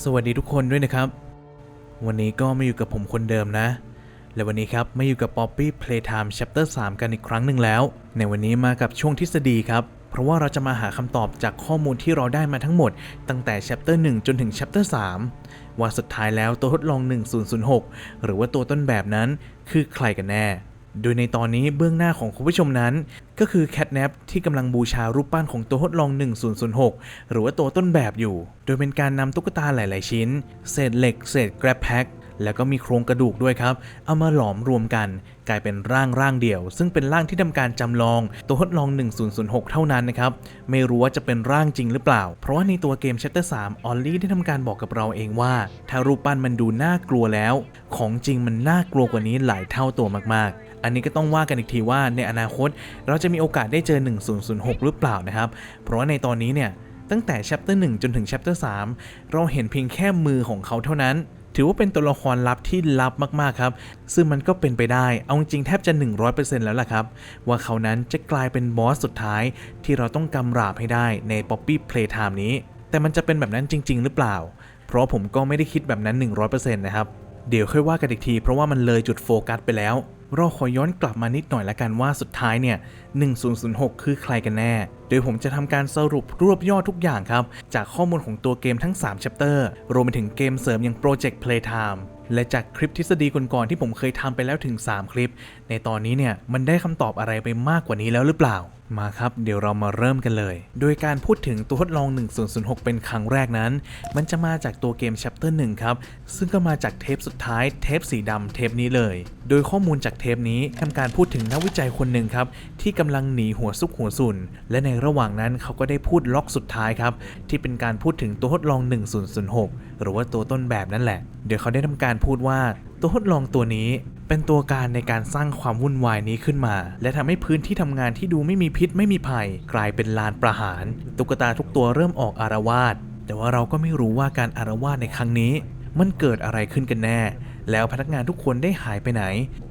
สวัสดีทุกคนด้วยนะครับ วันนี้ก็มาอยู่กับผมคนเดิมนะ และวันนี้ครับมาอยู่กับ Poppy Playtime Chapter 3 กันอีกครั้งหนึ่งแล้ว ในวันนี้มากับช่วงทฤษฎีครับ เพราะว่าเราจะมาหาคำตอบจากข้อมูลที่เราได้มาทั้งหมด ตั้งแต่ Chapter 1 จนถึง Chapter 3 ว่าสุดท้ายแล้วตัวทดลอง 1006 หรือว่าตัวต้นแบบนั้นคือใครกันแน่ โดยในตอนนี้เบื้องหน้าของคุณผู้ชมนั้น ก็คือแคทแนปที่กำลังบูชารูปปั้นของตัวทดลอง 1006 หรือว่าตัวต้นแบบอยู่ โดยเป็นการนำตุ๊กตาหลาย ๆ ชิ้น เศษเหล็ก เศษแกรบแพ็คแล้วก็มีโครงกระดูกด้วยครับ เอามาหลอมรวมกัน กลายเป็นร่างร่างเดียว ซึ่งเป็นร่างที่ทำการจำลอง ตัวทดลอง 1006 เท่านั้นนะครับ ไม่รู้ว่าจะเป็นร่างจริงหรือเปล่า เพราะว่าในตัวเกม Chapter 3 ออลลี่ได้ทำการบอกกับเราเองว่า ถ้ารูปปั้นมันดูน่ากลัวแล้ว ของจริงมันน่ากลัวกว่านี้หลายเท่าตัวมากๆ อันนี้ก็ต้องว่ากันอีกทีว่าในอนาคตเราจะมีโอกาสได้เจอ 1006 หรือเปล่านะครับ เพราะว่าในตอนนี้เนี่ยตั้งแต่ chapter 1 จนถึง chapter 3 เราเห็นเพียงแค่มือของเขาเท่านั้น ถือว่าเป็นตัวละครลับที่ลับมากๆครับ ซึ่งมันก็เป็นไปได้ เอาจริงแทบจะ 100%แล้วล่ะครับ ว่าเขานั้นจะกลายเป็นบอสสุดท้ายที่เราต้องกำราบให้ได้ใน Poppy Playtime นี้ แต่มันจะเป็นแบบนั้นจริง ๆ หรือเปล่า เพราะผมก็ไม่ได้คิดแบบนั้น 100%นะครับ เดี๋ยวค่อยว่ากันอีกที เพราะว่ามันเลยจุดโฟกัสไปแล้ว เราขอย้อนกลับมานิดหน่อยละกันว่าสุดท้ายเนี่ย 1006 คือใครกันแน่ โดยผมจะทำการสรุปรวบยอดทุกอย่างครับ จากข้อมูลของตัวเกมทั้ง 3ชปเตอร์ รวมไปถึงเกมเสริมอย่าง Project Playtime และจากคลิปทฤษฎีก่อนๆที่ผมเคยทำไปแล้วถึง 3 คลิป ในตอนนี้เนี่ยมันได้คำตอบอะไรไปมากกว่านี้แล้วหรือเปล่ามาครับ เดี๋ยวเรามาเริ่มกันเลย โดยการพูดถึงตัวทดลอง 1006 เป็นครั้งแรกนั้น มันจะมาจากตัวเกม Chapter 1 ครับ ซึ่งก็มาจากเทปสุดท้ายเทปสีดำเทปนี้เลย โดยข้อมูลจากเทปนี้ทำการพูดถึงนักวิจัยคนหนึ่งครับ ที่กำลังหนีหัวซุกหัวซุน และในระหว่างนั้นเขาก็ได้พูดล็อกสุดท้ายครับ ที่เป็นการพูดถึงตัวทดลอง 1006 หรือว่าตัวต้นแบบนั่นแหละ เดี๋ยวเขาได้ทำการพูดว่าตัวทดลองตัวนี้ เป็นตัวการในการสร้างความวุ่นวายนี้ขึ้นมา และทำให้พื้นที่ทำงานที่ดูไม่มีพิษไม่มีภัย กลายเป็นลานประหาร ตุ๊กตาทุกตัวเริ่มออกอารวาสแต่ว่าเราก็ไม่รู้ว่าการอารวาสในครั้งนี้ มันเกิดอะไรขึ้นกันแน่ แล้วพนักงานทุกคนได้หายไปไหน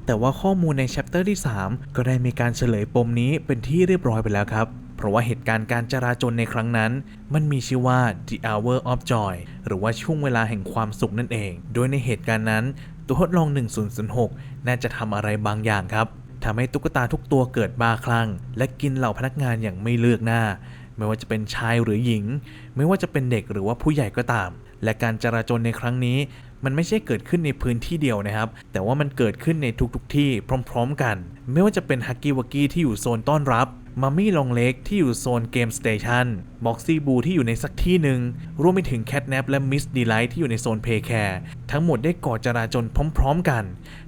แต่ว่าข้อมูลในแชปเตอร์ที่ 3 ก็ได้มีการเฉลยปมนี้เป็นที่เรียบร้อยไปแล้วครับเพราะว่าเหตุการณ์การจราจนในครั้งนั้น มันมีชื่อว่า the hour of joy หรือว่าช่วงเวลาแห่งความสุขนั่นเอง โดยในเหตุการณ์นั้น ตัวทดลอง 1006 น่าจะทำอะไรบางอย่างครับทำให้ตุ๊กตาทุกตัวเกิดบ้าคลั่ง และกินเหล่าพนักงานอย่างไม่เลือกหน้า ไม่ว่าจะเป็นชายหรือหญิง ไม่ว่าจะเป็นเด็กหรือว่าผู้ใหญ่ก็ตาม และการจราจรในครั้งนี้ มันไม่ใช่เกิดขึ้นในพื้นที่เดียวนะครับ แต่ว่ามันเกิดขึ้นในทุกๆทที่พร้อม ๆ กัน ไม่ว่าจะเป็นฮักกี้วักกี้ที่อยู่โซนต้อนรับมัมมี่ลองเล็กที่อยู่โซนเกมสเตชันบ็อกซี่บูที่อยู่ในสักที่หนึ่งรวมไปถึงแคทแนปและมิสดีไลท์ที่อยู่ในโซนเพย์แคร์ทั้งหมดได้ก่อจราจนพร้อม ๆ กัน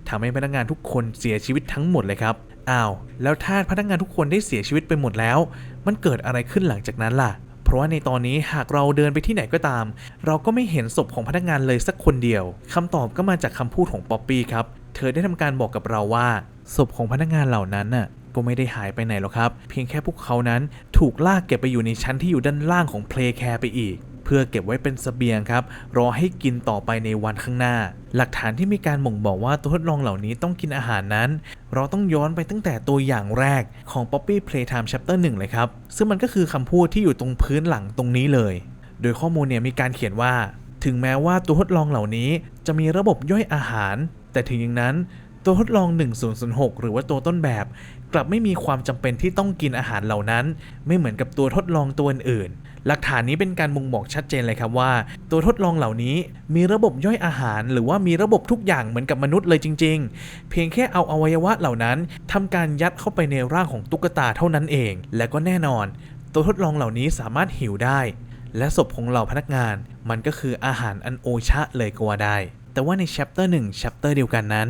ทำให้พนักงานทุกคนเสียชีวิตทั้งหมดเลยครับอ้าวแล้วถ้าพนักงานทุกคนได้เสียชีวิตไปหมดแล้ว มันเกิดอะไรขึ้นหลังจากนั้นล่ะ ราะว่าในตอนนี้หากเราเดินไปที่ไหนก็ตาม เราก็ไม่เห็นศพของพนักงานเลยสักคนเดียวคำตอบก็มาจากคำพูดของป๊อปปี้ครับ เธอได้ทำการบอกกับเราว่าศพของพนักงานเหล่านั้นน่ะก็ไม่ได้หายไปไหนหรอกครับ เพียงแค่พวกเขานั้นถูกลากเก็บไปอยู่ในชั้นที่อยู่ด้านล่างของเพลย์แคร์ไปอีก เพื่อเก็บไว้เป็นสเสบียงครับ รอให้กินต่อไปในวันข้างหน้า หลักฐานที่มีการบ่งบอกว่าตัวทดลองเหล่านี้ต้องกินอาหารนั้น เราต้องย้อนไปตั้งแต่ตัวอย่างแรกของ Poppy Playtime Chapter 1 เลยครับ ซึ่งมันก็คือคำพูดที่อยู่ตรงพื้นหลังตรงนี้เลย โดยข้อมูลเนี่ยมีการเขียนว่า ถึงแม้ว่าตัวทดลองเหล่านี้จะมีระบบย่อยอาหาร แต่ถึงอย่างนั้นตัวทดลอง 1006 หรือว่าตัวต้นแบบ กลับไม่มีความจำเป็นที่ต้องกินอาหารเหล่านั้น ไม่เหมือนกับตัวทดลองตัวอื่น หลักฐานนี้เป็นการบ่งบอกชัดเจนเลยครับว่า ตัวทดลองเหล่านี้มีระบบย่อยอาหาร หรือว่ามีระบบทุกอย่างเหมือนกับมนุษย์เลยจริง ๆ เพียงแค่เอาอวัยวะเหล่านั้นทำการยัดเข้าไปในร่างของตุ๊กตาเท่านั้นเอง และก็แน่นอน ตัวทดลองเหล่านี้สามารถหิวได้ และศพของเหล่าพนักงาน มันก็คืออาหารอันโอชะเลยก็ว่าได้ แต่ว่าใน chapter 1 chapter เดียวกันนั้น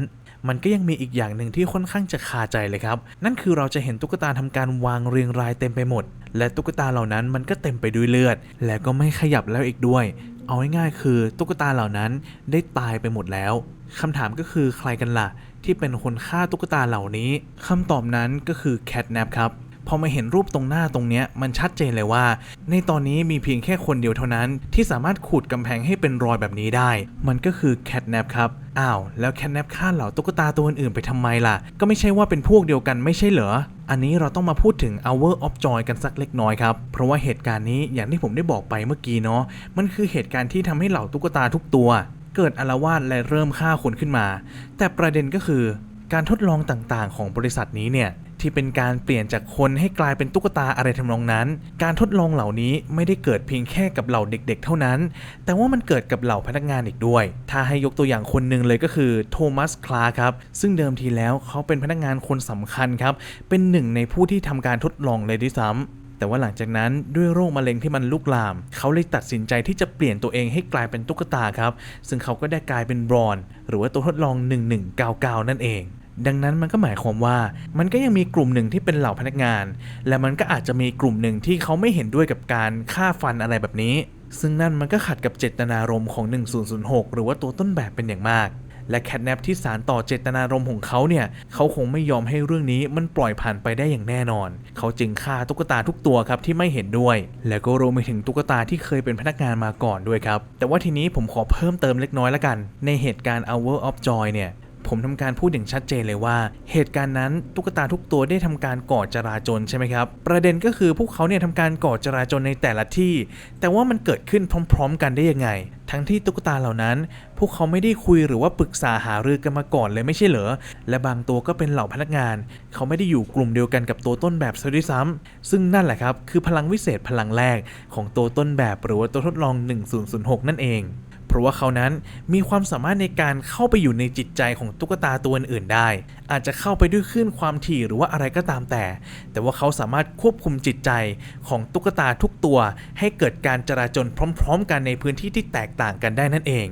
มันก็ยังมีอีกอย่างหนึ่งที่ค่อนข้างจะคาใจเลยครับ นั่นคือเราจะเห็นตุ๊กตาทำการวางเรียงรายเต็มไปหมด และตุ๊กตาเหล่านั้นมันก็เต็มไปด้วยเลือด และก็ไม่ขยับแล้วอีกด้วย เอาง่ายๆคือตุ๊กตาเหล่านั้นได้ตายไปหมดแล้วคำถามก็คือใครกันล่ะ ที่เป็นคนฆ่าตุ๊กตาเหล่านี้คำตอบนั้นก็คือแคทแนปครับ พอมาเห็นรูปตรงหน้าตรงเนี้ยมันชัดเจนเลยว่า ในตอนนี้มีเพียงแค่คนเดียวเท่านั้น ที่สามารถขูดกำแพงให้เป็นรอยแบบนี้ได้ มันก็คือแคทแนปครับอ้าวแล้วแคทแนปฆ่าเหล่าตุ๊กตาตัวอื่นๆไปทำไมล่ะ ก็ไม่ใช่ว่าเป็นพวกเดียวกันไม่ใช่เหรออันนี้เราต้องมาพูดถึง Hour of Joy กันสักเล็กน้อยครับ เพราะว่าเหตุการณ์นี้อย่างที่ผมได้บอกไปเมื่อกี้เนาะ มันคือเหตุการณ์ที่ทำให้เหล่าตุ๊กตาทุกตัว เกิดอาละวาดและเริ่มฆ่าคนขึ้นมา แต่ประเด็นก็คือการทดลองต่างๆ ของบริษัทนี้เนี่ย ที่เป็นการเปลี่ยนจากคนให้กลายเป็นตุ๊กตาอะไรทำนองนั้น การทดลองเหล่านี้ไม่ได้เกิดเพียงแค่กับเหล่าเด็กๆ เท่านั้น แต่ว่ามันเกิดกับเหล่าพนักงานอีกด้วย ถ้าให้ยกตัวอย่างคนหนึ่งเลยก็คือโทมัส คลาครับ ซึ่งเดิมทีแล้วเขาเป็นพนักงานคนสำคัญครับ เป็นหนึ่งในผู้ที่ทำการทดลองเลยด้วยซ้ำแต่ว่าหลังจากนั้นด้วยโรคมะเร็งที่มันลุกลาม เขาเลยตัดสินใจที่จะเปลี่ยนตัวเองให้กลายเป็นตุ๊กตาครับ ซึ่งเขาก็ได้กลายเป็นบรอน หรือว่าตัวทดลอง 1199 นั่นเอง ดังนั้นมันก็หมายความว่ามันก็ยังมีกลุ่มหนึ่งที่เป็นเหล่าพนักงาน และมันก็อาจจะมีกลุ่มหนึ่งที่เขาไม่เห็นด้วยกับการฆ่าฟันอะไรแบบนี้ ซึ่งนั่นมันก็ขัดกับเจตนารมณ์ของ 1006 หรือว่าตัวต้นแบบเป็นอย่างมาก และแคทแนปที่สารต่อเจตนารมณ์ของเขาเนี่ยเขาคงไม่ยอมให้เรื่องนี้มันปล่อยผ่านไปได้อย่างแน่นอน เขาจึงฆ่าตุ๊กตาทุกตัวครับที่ไม่เห็นด้วย และก็รวมไปถึงตุ๊กตาที่เคยเป็นพนักงานมาก่อนด้วยครับแต่ว่าทีนี้ผมขอเพิ่มเติมเล็กน้อยละกัน ในเหตุการณ์ Hour of Joy เนี่ย ผมทำการพูดอย่างชัดเจนเลยว่า เหตุการณ์นั้นตุ๊กตาทุกตัวได้ทำการก่อจราจนใช่ไหมครับ ประเด็นก็คือพวกเขาเนี่ยทำการก่อจราจนในแต่ละที่ แต่ว่ามันเกิดขึ้นพร้อม ๆ กันได้ยังไง ทั้งที่ตุ๊กตาเหล่านั้น พวกเขาไม่ได้คุยหรือว่าปรึกษาหารือกันมาก่อนเลยไม่ใช่เหรอ และบางตัวก็เป็นเหล่าพนักงาน เขาไม่ได้อยู่กลุ่มเดียวกันกับตัวต้นแบบซะด้วยซ้ำซึ่งนั่นแหละครับคือพลังวิเศษพลังแรกของตัวต้นแบบหรือว่าตัวทดลอง 1006 นั่นเอง เพราะว่าเขานั้นมีความสามารถในการเข้าไปอยู่ในจิตใจของตุ๊กตาตัวอื่นๆได้ อาจจะเข้าไปด้วยคลื่นความถี่หรือว่าอะไรก็ตามแต่ แต่ว่าเขาสามารถควบคุมจิตใจของตุ๊กตาทุกตัว ให้เกิดการจราจนพร้อม ๆ กันในพื้นที่ที่แตกต่างกันได้นั่นเอง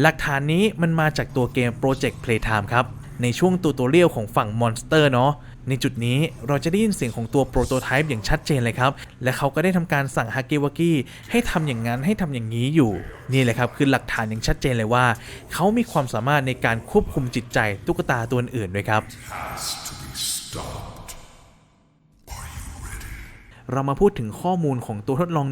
หลักฐานนี้มันมาจากตัวเกม Project Playtime ครับในช่วงตูตัวเรียวของฝั่งมอนสเตอร์เนาะ ในจุดนี้เราจะได้ยินเสียงของตัวโปรโตไทป์อย่างชัดเจนเลยครับ และเขาก็ได้ทำการสั่งฮากิวากิให้ทำอย่างนั้นให้ทำอย่างนี้อยู่ นี่แหละครับคือหลักฐานอย่างชัดเจนเลยว่า เขามีความสามารถในการควบคุมจิตใจตุ๊กตาตัวอื่นด้วยครับ เรามาพูดถึงข้อมูลของตัวทดลอง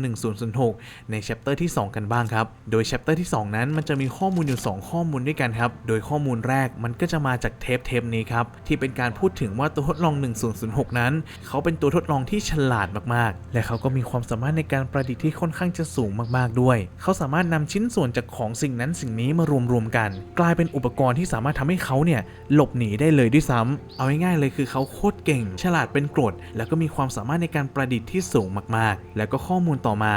1006 ในแชปเตอร์ที่ 2 กันบ้างครับ โดยแชปเตอร์ที่ 2 นั้นมันจะมีข้อมูลอยู่ 2 ข้อมูลด้วยกันครับ โดยข้อมูลแรกมันก็จะมาจากเทปเทปนี้ครับ ที่เป็นการพูดถึงว่าตัวทดลอง 1006 นั้น เขาเป็นตัวทดลองที่ฉลาดมากๆ และเขาก็มีความสามารถในการประดิษฐ์ที่ค่อนข้างจะสูงมากๆด้วย เขาสามารถนำชิ้นส่วนจากของสิ่งนั้นสิ่งนี้มารวมๆกัน กลายเป็นอุปกรณ์ที่สามารถทำให้เขาเนี่ยหลบหนีได้เลยด้วยซ้ำเอาง่ายๆเลยคือเขาโคตรเก่ง ฉลาดเป็นกรด แล้วก็มีความสามารถในการประดิษฐ์ที่สูงมากๆ แล้วก็ข้อมูลต่อมา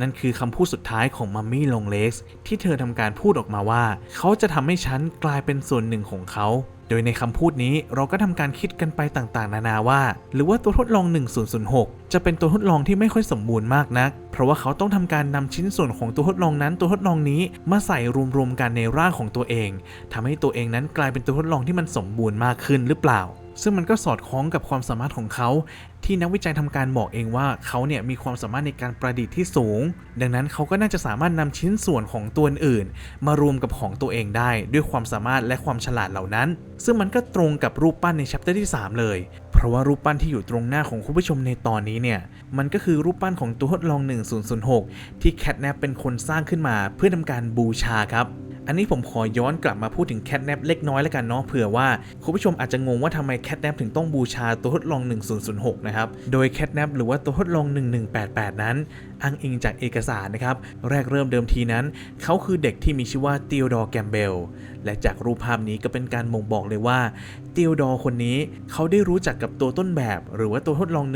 นั่นคือคำพูดสุดท้ายของมัมมี่ลงเลสที่เธอทำการพูดออกมาว่า เขาจะทำให้ฉันกลายเป็นส่วนหนึ่งของเขา โดยในคำพูดนี้เราก็ทำการคิดกันไปต่างๆ นานาว่า หรือว่าตัวทดลอง 1006 จะเป็นตัวทดลองที่ไม่ค่อยสมบูรณ์มากนัก เพราะว่าเขาต้องทำการนำชิ้นส่วนของตัวทดลองนั้น ตัวทดลองนี้มาใส่รวมๆกันในร่างของตัวเองทำให้ตัวเองนั้นกลายเป็นตัวทดลองที่มันสมบูรณ์มากขึ้นหรือเปล่า ซึ่งมันก็สอดคล้องกับความสามารถของเขา ที่นักวิจัยทำการบอกเองว่าเขาเนี่ยมีความสามารถในการประดิษฐ์ที่สูง ดังนั้นเขาก็น่าจะสามารถนำชิ้นส่วนของตัวอื่น มารวมกับของตัวเองได้ ด้วยความสามารถและความฉลาดเหล่านั้น ซึ่งมันก็ตรงกับรูปปั้นในชัปเตอร์ที่ 3 เลย เพราะว่ารูปปั้นที่อยู่ตรงหน้าของคุณผู้ชมในตอนนี้เนี่ยมันก็คือรูปปั้นของตัวทดลอง 1006 ที่แคทแนปเป็นคนสร้างขึ้นมาเพื่อทำการบูชาครับ อันนี้ผมขอย้อนกลับมาพูดถึงแคทแนปเล็กน้อยแล้วกันเนาะเผื่อว่าคุณผู้ชมอาจจะงงว่าทำไมแคทแนปถึงต้องบูชาตัวทดลอง 1006 นะครับ โดยแคทแนปหรือว่าตัวทดลอง 1188 นั้นอ้างอิงจากเอกสารนะครับ แรกเริ่มเดิมทีนั้น เขาคือเด็กที่มีชื่อว่าติโอดอร์แกมเบล และจากรูปภาพนี้ก็เป็นการบ่งบอกเลยว่าติโอดอร์คนนี้เขาได้รู้จักกับตัวต้นแบบ หรือว่าตัวทดลอง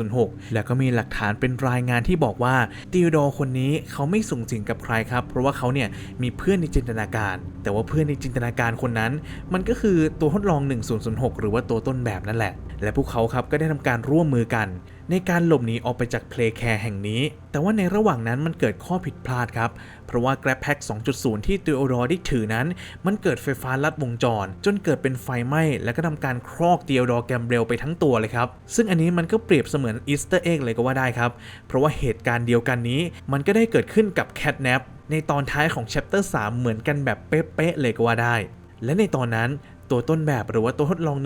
1006 แล้วก็มีหลักฐานเป็นรายงานที่บอกว่าติโอดอร์คนนี้เขาไม่สูงสิงกับใครครับ เพราะว่าเขาเนี่ยมีเพื่อนในจินตนาการ แต่ว่าเพื่อนในจินตนาการคนนั้น มันก็คือตัวทดลอง 1006 หรือว่าตัวต้นแบบนั่นแหละ และพวกเขาครับก็ได้ทำการร่วมมือกัน ในการหลบหนีออกไปจากเพลแคร์แห่งนี้ แต่ว่าในระหว่างนั้นมันเกิดข้อผิดพลาดครับ เพราะว่า Grab Pack 2.0 ที่ติโอดอได้ถือนั้น มันเกิดไฟฟ้าลัดวงจร จนเกิดเป็นไฟไหม้ และก็ทำการครอกเติโอดอแกมเบลไปทั้งตัวเลยครับ ซึ่งอันนี้มันก็เปรียบเสมือนอีสเตอร์เอ็กเลยก็ว่าได้ครับ เพราะว่าเหตุการณ์เดียวกันนี้ มันก็ได้เกิดขึ้นกับ Catnap ในตอนท้ายของ Chapter 3 เหมือนกันแบบเป๊ะๆเลยก็ว่าได้ และในตอนนั้น ตัวต้นแบบหรือว่าตัวทดลอง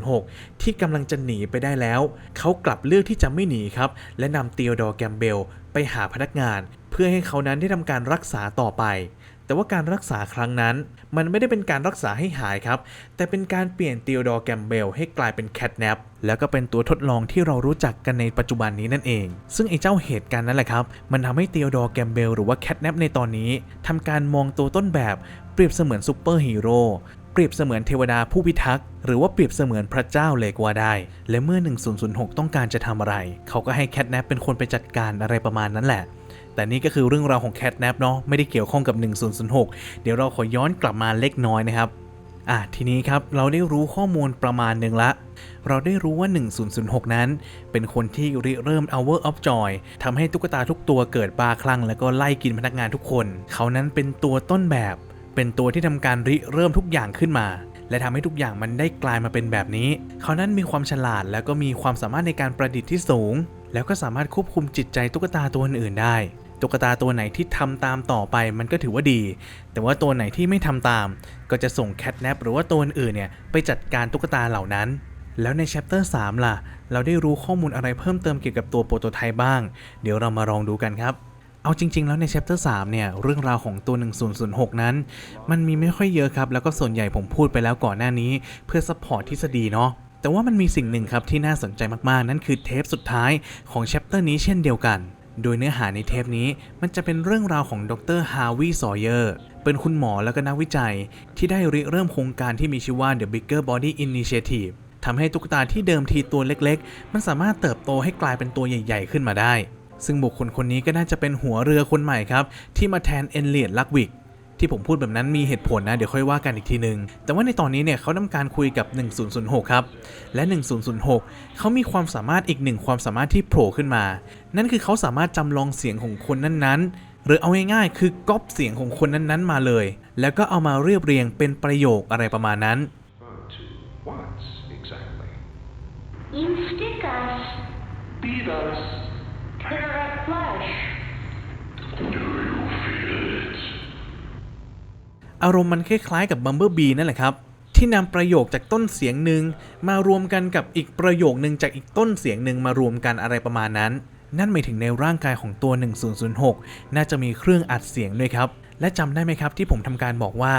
1006 ที่กำลังจะหนีไปได้แล้ว เขากลับเลือกที่จะไม่หนีครับ และนำเตียโดอแกมเบลไปหาพนักงาน เพื่อให้เขานั้นได้ทำการรักษาต่อไปแต่ว่าการรักษาครั้งนั้น มันไม่ได้เป็นการรักษาให้หายครับ แต่เป็นการเปลี่ยนเตียโดอแกมเบลให้กลายเป็นแคทแนปแล้วก็เป็นตัวทดลองที่เรารู้จักกันในปัจจุบันนี้นั่นเอง ซึ่งไอ้เจ้าเหตุการณ์นั้นแหละครับ มันทำให้เตียโดอแกมเบลหรือว่าแคทแนปในตอนนี้ทำการมองตัวต้นแบบเปรียบเสมือนซูเปอร์ฮีโร่ เปรียบเสมือนเทวดาผู้พิทักษ์หรือว่าเปรียบเสมือนพระเจ้าเลยก็ว่าได้ และเมื่อ 1006 ต้องการจะทำอะไร เขาก็ให้แคทแนปเป็นคนไปจัดการอะไรประมาณนั้นแหละ แต่นี่ก็คือเรื่องราวของแคทแนปเนาะไม่ได้เกี่ยวข้องกับ 1006 เดี๋ยวเราขอย้อนกลับมาเล็กน้อยนะครับอะทีนี้ครับเราได้รู้ข้อมูลประมาณหนึ่งละ เราได้รู้ว่า 1006 นั้น เป็นคนที่ริเริ่ม Hour of Joy ทำให้ตุ๊กตาทุกตัวเกิดบาคลั่งแล้วก็ไล่กินพนักงานทุกคน เขานั้นเป็นตัวต้นแบบ เป็นตัวที่ทำการริเริ่มทุกอย่างขึ้นมา และทำให้ทุกอย่างมันได้กลายมาเป็นแบบนี้ เขานั้นมีความฉลาดแล้วก็มีความสามารถในการประดิษฐ์ที่สูง แล้วก็สามารถควบคุมจิตใจตุ๊กตาตัวอื่นๆได้ตุ๊กตาตัวไหนที่ทำตามต่อไปมันก็ถือว่าดี แต่ว่าตัวไหนที่ไม่ทำตาม ก็จะส่งแคทแนปหรือว่าตัวอื่นเนี่ยไปจัดการตุ๊กตาเหล่านั้น แล้วในแชปเตอร์3ล่ะ เราได้รู้ข้อมูลอะไรเพิ่มเติมเกี่ยวกับตัวโปรโตไทป์บ้าง เดี๋ยวเรามาลองดูกันครับ เอาจริง ๆ แล้วในแชปเตอร์3เนี่ย เรื่องราวของตัว 1006 นั้น มันมีไม่ค่อยเยอะครับ แล้วก็ส่วนใหญ่ผมพูดไปแล้วก่อนหน้านี้ เพื่อซัพพอร์ตทฤษฎีเนาะแต่ว่ามันมีสิ่งหนึ่งครับที่น่าสนใจมากๆ นั่นคือเทปสุดท้ายของแชปเตอร์นี้เช่นเดียวกัน โดยเนื้อหาในเทปนี้มันจะเป็นเรื่องราวของดรฮาวิซอเยอร์เป็นคุณหมอและก็นักวิจัย ที่ได้ริเริ่มโครงการที่มีชื่อว่า The Bigger Body Initiative ทำให้ตุ๊กตาที่เดิมทีตัวเล็กๆ มันสามารถเติบโตให้กลายเป็นตัวใหญ่ ๆ ขึ้นมาได้ ซึ่งบุคคลคนนี้ก็น่าจะเป็นหัวเรือคนใหม่ครับ ที่มาแทนเอนเลียดลักวิกที่ผมพูดแบบนั้นมีเหตุผลนะเดี๋ยวค่อยว่ากันอีกทีนึงแต่ว่าในตอนนี้เนี่ยเขาทำการคุยกับ 1006 ครับ และ 1006 เขามีความสามารถอีกหนึ่งความสามารถที่โผล่ขึ้นมา นั่นคือเขาสามารถจำลองเสียงของคนนั้นๆ หรือเอาง่ายๆคือก๊อปเสียงของคนนั้นๆมาเลย แล้วก็เอามาเรียบเรียงเป็นประโยคอะไรประมาณนั้น But to what exactly? You stick us, Beat us. อารมณ์มันคล้ายๆกับ Bumblebee นั่นแหละครับ ที่นำประโยคจากต้นเสียงหนึ่งมารวมกันกับอีกประโยคหนึ่งจากอีกต้นเสียงหนึ่งมารวมกันอะไรประมาณนั้น นั่นหมายถึงในร่างกายของตัว 1006 น่าจะมีเครื่องอัดเสียงด้วยครับ และจำได้ไหมครับที่ผมทำการบอกว่า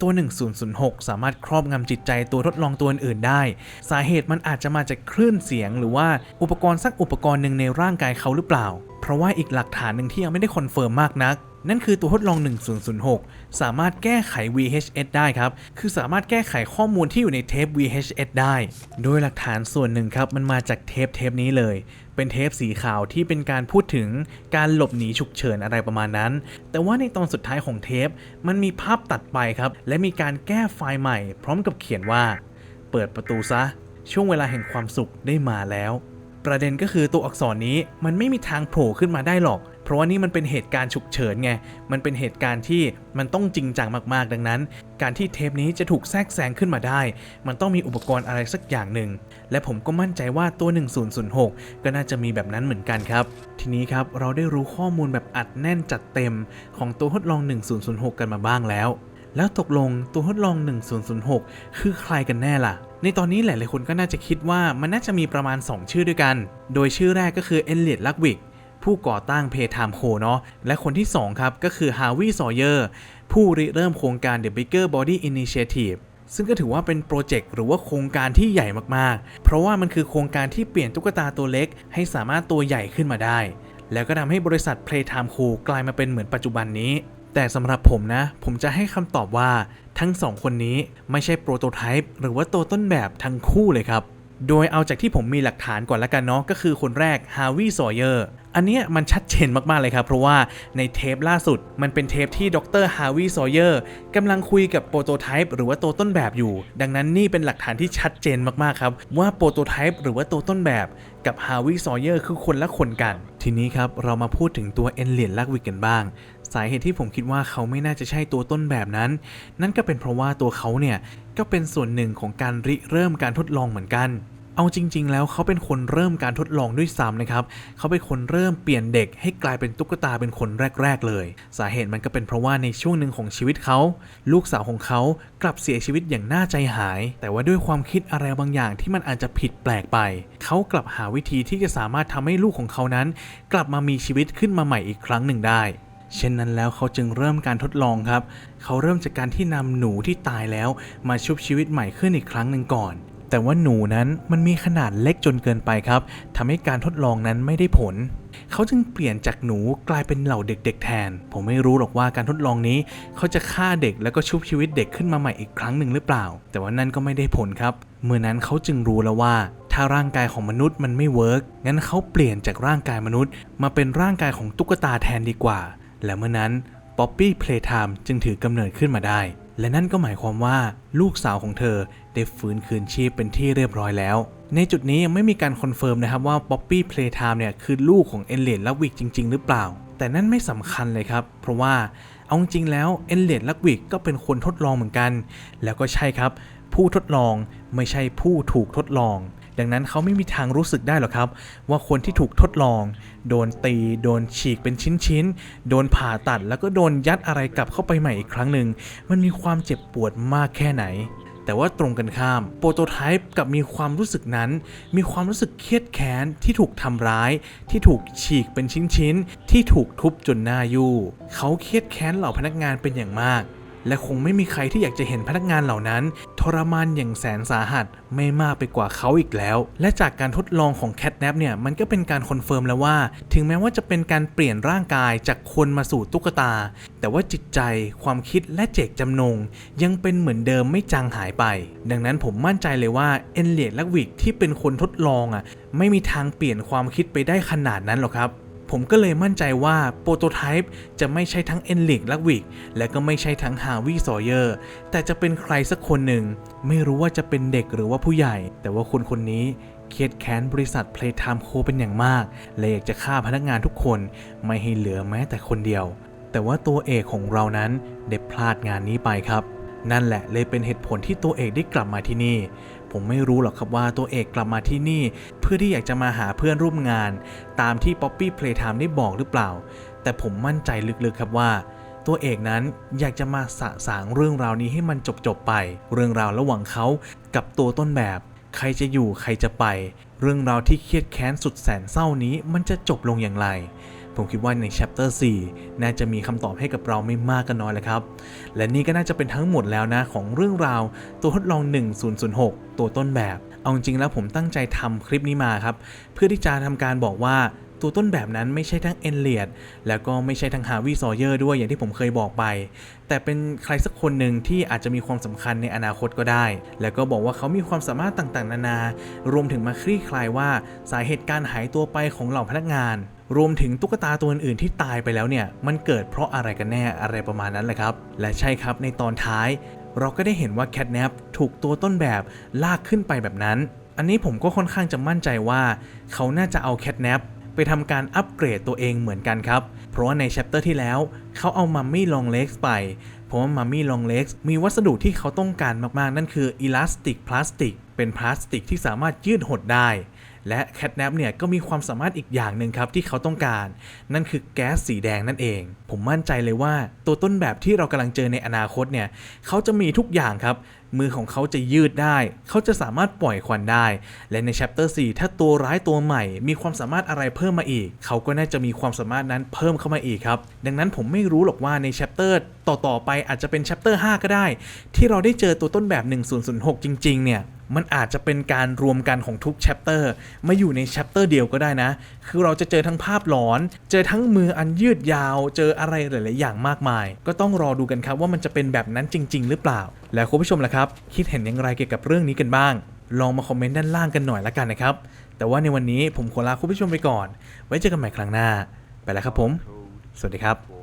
ตัว 1006 สามารถครอบงำจิตใจตัวทดลองตัวอื่นได้ สาเหตุมันอาจจะมาจากคลื่นเสียง หรือว่าอุปกรณ์สักอุปกรณ์หนึ่งในร่างกายเขาหรือเปล่า เพราะว่าอีกหลักฐานหนึ่งที่ยังไม่ได้คอนเฟิร์มมากนัก นั่นคือตัวทดลอง 1006 สามารถแก้ไข VHS ได้ครับ คือสามารถแก้ไขข้อมูลที่อยู่ในเทป VHS ได้ โดยหลักฐานส่วนหนึ่งครับ มันมาจากเทปเทปนี้เลย เป็นเทปสีขาวที่เป็นการพูดถึงการหลบหนีฉุกเฉินอะไรประมาณนั้น แต่ว่าในตอนสุดท้ายของเทป มันมีภาพตัดไปครับ และมีการแก้ไฟล์ใหม่ พร้อมกับเขียนว่า เปิดประตูซะ ช่วงเวลาแห่งความสุขได้มาแล้ว ประเด็นก็คือตัวอักษรนี้มันไม่มีทางโผล่ขึ้นมาได้หรอก เพราะว่านี่มันเป็นเหตุการณ์ฉุกเฉินไง มันเป็นเหตุการณ์ที่มันต้องจริงจังมากๆ ดังนั้น การที่เทปนี้จะถูกแทรกแซงขึ้นมาได้ มันต้องมีอุปกรณ์อะไรสักอย่างหนึ่ง และผมก็มั่นใจว่าตัว 1006 ก็น่าจะมีแบบนั้นเหมือนกันครับ ทีนี้ครับเราได้รู้ข้อมูลแบบอัดแน่นจัดเต็ม ของตัวทดลอง 1006 กันมาบ้างแล้ว แล้วตกลงตัวทดลอง 1006 คือใครกันแน่ล่ะในตอนนี้หลายๆคนก็น่าจะคิดว่ามันน่าจะมีประมาณ 2 ชื่อด้วยกัน โดยชื่อแรกก็คือเอลเลียดลักวิก ผู้ก่อตั้งเพย์ไทม์โคเนาะและคนที่ 2 ครับ ก็คือฮาวิซอเยอร์ผู้ริเริ่มโครงการ The Bigger Body Initiative ซึ่งก็ถือว่าเป็นโปรเจกต์หรือว่าโครงการที่ใหญ่มากๆ เพราะว่ามันคือโครงการที่เปลี่ยนตุ๊กตาตัวเล็ก ให้สามารถตัวใหญ่ขึ้นมาได้ แล้วก็ทำให้บริษัท Playtime Co กลายมาเป็นเหมือนปัจจุบันนี้ แต่สำหรับผมนะ ผมจะให้คำตอบว่าทั้งสองคนนี้ไม่ใช่โปรโตไทป์หรือว่าตัวต้นแบบทั้งคู่เลยครับ โดยเอาจากที่ผมมีหลักฐานก่อนละกันเนาะก็คือคนแรกฮาวิซอเยอร์ อันเนี้ยมันชัดเจนมากๆเลยครับ เพราะว่าในเทปล่าสุดมันเป็นเทปที่ดรฮาวิซอเยอร์กำลังคุยกับโปรโตไทป์หรือว่าตัวต้นแบบอยู่ ดังนั้นนี่เป็นหลักฐานที่ชัดเจนมากๆครับ ว่าโปรโตไทป์หรือว่าตัวต้นแบบกับฮาวิซอเยอร์คือคนละคนกัน ทีนี้ครับ เรามาพูดถึงตัวเอนเลียนลักวิกกันบ้างสาเหตุที่ผมคิดว่าเขาไม่น่าจะใช่ตัวต้นแบบนั้น นั่นก็เป็นเพราะว่าตัวเขาเนี่ยก็เป็นส่วนหนึ่งของการริเริ่มการทดลองเหมือนกัน เอาจริง ๆ แล้วเขาเป็นคนเริ่มการทดลองด้วยซ้ำนะครับเขาเป็นคนเริ่มเปลี่ยนเด็กให้กลายเป็นตุ๊กตาเป็นคนแรก ๆ เลย สาเหตุมันก็เป็นเพราะว่าในช่วงหนึ่งของชีวิตเขาลูกสาวของเขากลับเสียชีวิตอย่างน่าใจหาย แต่ว่าด้วยความคิดอะไรบางอย่างที่มันอาจจะผิดแปลกไปเขากลับหาวิธีที่จะสามารถทำให้ลูกของเขานั้น กลับมามีชีวิตขึ้นมาใหม่อีกครั้งหนึ่งได้ เช่นนั้นแล้วเขาจึงเริ่มการทดลองครับ เขาเริ่มจากการที่นำหนูที่ตายแล้วมาชุบชีวิตใหม่ขึ้นอีกครั้งหนึ่งก่อน แต่ว่าหนูนั้นมันมีขนาดเล็กจนเกินไปครับทำให้การทดลองนั้นไม่ได้ผล เขาจึงเปลี่ยนจากหนูกลายเป็นเหล่าเด็ก ๆ แทน ผมไม่รู้หรอกว่าการทดลองนี้ เขาจะฆ่าเด็กแล้วก็ชุบชีวิตเด็กขึ้นมาใหม่อีกครั้งหนึ่งหรือเปล่า แต่ว่านั่นก็ไม่ได้ผลครับ เมื่อนั้นเขาจึงรู้แล้วว่าถ้าร่างกายของมนุษย์มันไม่เวิร์กงั้นเขาเปลี่ยนจากร่างกายมนุษย์ มาเป็นร่างกายของตุ๊กตาแทนดีกว่า และเมื่อนั้นป๊อปปี้เพลย์ไทม์จึงถือกำเนิดขึ้นมาได้ และนั่นก็หมายความว่าลูกสาวของเธอได้ฟื้นคืนชีพเป็นที่เรียบร้อยแล้ว ในจุดนี้ยังไม่มีการคอนเฟิร์มนะครับว่าป๊อปปี้เพลย์ไทม์เนี่ยคือลูกของเอลเลดลักวิกจริง ๆ หรือเปล่า แต่นั่นไม่สำคัญเลยครับ เพราะว่าเอาจริงๆแล้วเอลเลดลักวิกก็เป็นคนทดลองเหมือนกัน แล้วก็ใช่ครับ ผู้ทดลองไม่ใช่ผู้ถูกทดลอง ดังนั้นเขาไม่มีทางรู้สึกได้หรอกครับ ว่าคนที่ถูกทดลอง โดนตี โดนฉีกเป็นชิ้นๆ โดนผ่าตัด แล้วก็โดนยัดอะไรกลับเข้าไปใหม่อีกครั้งหนึ่งมันมีความเจ็บปวดมากแค่ไหนแต่ว่าตรงกันข้าม โปรโตไทป์กับมีความรู้สึกนั้น มีความรู้สึกเครียดแค้นที่ถูกทำร้าย ที่ถูกฉีกเป็นชิ้นๆ ที่ถูกทุบจนหน้ายู่ เขาเครียดแค้นเหล่าพนักงานเป็นอย่างมาก และคงไม่มีใครที่อยากจะเห็นพนักงานเหล่านั้น ทรมานอย่างแสนสาหัสไม่มากไปกว่าเขาอีกแล้ว และจากการทดลองของแคทแนปเนี่ยมันก็เป็นการคอนเฟิร์มแล้วว่า ถึงแม้ว่าจะเป็นการเปลี่ยนร่างกายจากคนมาสู่ตุ๊กตา แต่ว่าจิตใจความคิดและเจตจำนง ยังเป็นเหมือนเดิมไม่จางหายไป ดังนั้นผมมั่นใจเลยว่าเอนเลียดและวิกที่เป็นคนทดลองอะไม่มีทางเปลี่ยนความคิดไปได้ขนาดนั้นหรอกครับ ผมก็เลยมั่นใจว่าโปรโตไทป์จะไม่ใช่ทั้งเอนลิกและวิกและก็ไม่ใช่ทั้งฮาวิซอเยอร์ แต่จะเป็นใครสักคนหนึ่ง ไม่รู้ว่าจะเป็นเด็กหรือว่าผู้ใหญ่ แต่ว่าคนคนนี้เครียดแค้นบริษัท Playtime Co เป็นอย่างมาก และอยากจะฆ่าพนักงานทุกคนไม่ให้เหลือแม้แต่คนเดียว แต่ว่าตัวเอกของเรานั้นได้พลาดงานนี้ไปครับ นั่นแหละเลยเป็นเหตุผลที่ตัวเอกได้กลับมาที่นี่ ผมไม่รู้หรอกครับว่าตัวเอกกลับมาที่นี่ เพื่อที่อยากจะมาหาเพื่อนร่วมงาน ตามที่ Poppy Playtime ได้บอกหรือเปล่า แต่ผมมั่นใจลึกๆครับว่า ตัวเอกนั้นอยากจะมาสะสางเรื่องราวนี้ให้มันจบๆไป เรื่องราวระหว่างเขากับตัวต้นแบบ ใครจะอยู่ใครจะไป เรื่องราวที่เครียดแค้นสุดแสนเศร้านี้มันจะจบลงอย่างไร ผมคิดว่าใน chapter 4 น่าจะมีคำตอบให้กับเราไม่มากก็น้อยแล้วครับ และนี่ก็น่าจะเป็นทั้งหมดแล้วนะของเรื่องราวตัวทดลอง 1006 ตัวต้นแบบ เอาจริงๆแล้วผมตั้งใจทำคลิปนี้มาครับ เพื่อที่จะทำการบอกว่าตัวต้นแบบนั้นไม่ใช่ทั้งเอนเลียดแล้วก็ไม่ใช่ทั้งฮาวิซอเยอร์ด้วยอย่างที่ผมเคยบอกไป แต่เป็นใครสักคนหนึ่งที่อาจจะมีความสำคัญในอนาคตก็ได้ แล้วก็บอกว่าเขามีความสามารถต่างๆ นานา รวมถึงมาคลี่คลายว่าสาเหตุการหายตัวไปของเหล่าพนักงาน รวมถึงตุ๊กตาตัวอื่นๆที่ตายไปแล้วเนี่ย มันเกิดเพราะอะไรกันแน่อะไรประมาณนั้นแหละครับ และใช่ครับในตอนท้าย เราก็ได้เห็นว่าแคทแนปถูกตัวต้นแบบลากขึ้นไปแบบนั้น อันนี้ผมก็ค่อนข้างจะมั่นใจว่า เขาน่าจะเอาแคทแนปไปทำการอัปเกรดตัวเองเหมือนกันครับ เพราะว่าในแชปเตอร์ที่แล้วเขาเอามัมมี่ลองเล็กไป เพราะว่ามัมมี่ลองเล็กมีวัสดุที่เขาต้องการมากๆ นั่นคืออิลาสติกพลาสติก เป็นพลาสติกที่สามารถยืดหดได้ และแคทแนปเนี่ยก็มีความสามารถอีกอย่างหนึ่งครับที่เขาต้องการ นั่นคือแก๊สสีแดงนั่นเอง ผมมั่นใจเลยว่าตัวต้นแบบที่เรากำลังเจอในอนาคตเนี่ยเขาจะมีทุกอย่างครับมือของเขาจะยืดได้ เขาจะสามารถปล่อยควันได้ และใน chapter 4ถ้าตัวร้ายตัวใหม่ มีความสามารถอะไรเพิ่มมาอีก เขาก็น่าจะมีความสามารถนั้นเพิ่มเข้ามาอีกครับ ดังนั้นผมไม่รู้หรอกว่าใน chapter ต่อๆไปอาจจะเป็น chapter 5ก็ได้ ที่เราได้เจอตัวต้นแบบ 1006 จริง ๆ เนี่ยมันอาจจะเป็นการรวมกันของทุก chapter มาอยู่ใน chapter เดียวก็ได้นะ คือเราจะเจอทั้งภาพหลอน เจอทั้งมืออันยืดยาว เจออะไรหลาย ๆ อย่างมากมาย ก็ต้องรอดูกันครับว่ามันจะเป็นแบบนั้นจริง ๆ หรือเปล่าแล้วคุณผู้ชมล่ะครับ คิดเห็นอย่างไรเกี่ยวกับเรื่องนี้กันบ้าง ลองมาคอมเมนต์ด้านล่างกันหน่อยละกันนะครับ แต่ว่าในวันนี้ผมขอลาคุณผู้ชมไปก่อน ไว้เจอกันใหม่ครั้งหน้า ไปแล้วครับผม สวัสดีครับ